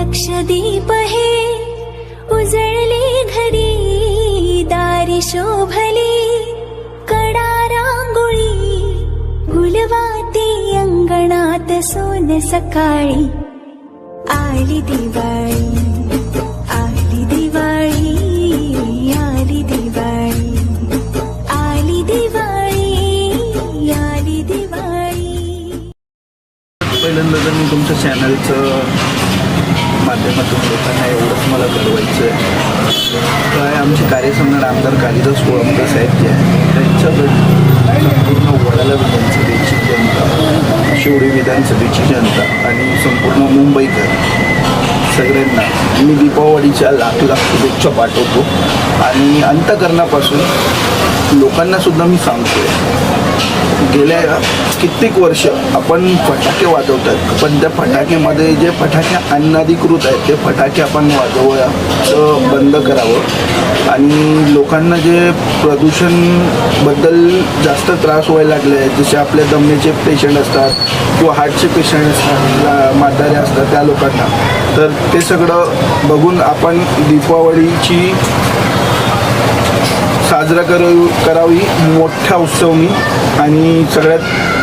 लक्षदीप हे. उजळले घरी दारी शोभली. कडा रांगोळी गुलवाते अंगणात सोन सकाळी. आली दिवाळी आली दिवाळी आली दिवाळी. आली दिवाळी आली दिवाळी. पहिल्यांदा मी तुमच्या चॅनलचं माध्यमातून लोकांना एवढंच मला कळवायचं आहे. काय आमचे कार्यसम्राट आमदार कालिदास कोळंबकर साहेब जे आहे त्यांच्याकडे संपूर्ण वडाला विधानसभेची जनता शिवडी विधानसभेची जनता आणि संपूर्ण मुंबईकर सगळ्यांना मी दीपावलीच्या लाख लाख शुभेच्छा पाठवतो. आणि अंतकरणापासून लोकांना सुद्धा मी सांगतोय गेल्या कित्येक वर्ष आपण फटाके वाजवतात पण त्या फटाकेमध्ये जे फटाके अनधिकृत आहेत ते फटाके आपण वाजवायचं बंद करावं. आणि लोकांना जे प्रदूषणबद्दल जास्त त्रास व्हायला लागले आहेत जसे आपले दम्याचे पेशंट असतात किंवा हार्टचे पेशंट असतात म्हातारे असतात त्या लोकांना तर ते सगळं बघून आपण दीपावलीची साजरा कर करावी. मोठा उत्सव मी. आणि सगळ्यात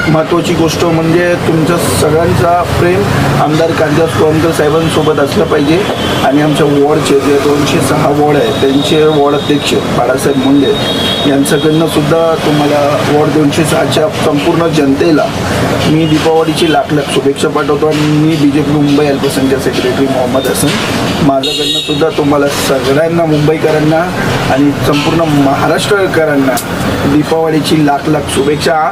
महत्त्वाची गोष्ट म्हणजे तुमचा सगळ्यांचा प्रेम आमदार कांदास कोळंबकर साहेबांसोबत असलं पाहिजे. आणि आमच्या वॉर्डचे जे दोनशे सहा वॉर्ड आहेत. त्यांचे वॉर्ड अध्यक्ष बाळासाहेब मुंडे यांच्याकडनं सुद्धा तुम्हाला वॉर्ड दोनशे सहाच्या संपूर्ण जनतेला मी दीपावलीची लाख लाख शुभेच्छा पाठवतो आणि मी बी जे पी मुंबई अल्पसंख्याक सेक्रेटरी मोहम्मद हसन. माझ्याकडनं सुद्धा तुम्हाला सगळ्यांना मुंबईकरांना आणि संपूर्ण महाराष्ट्रकरांना दीपावलीची लाख लाख शुभेच्छा.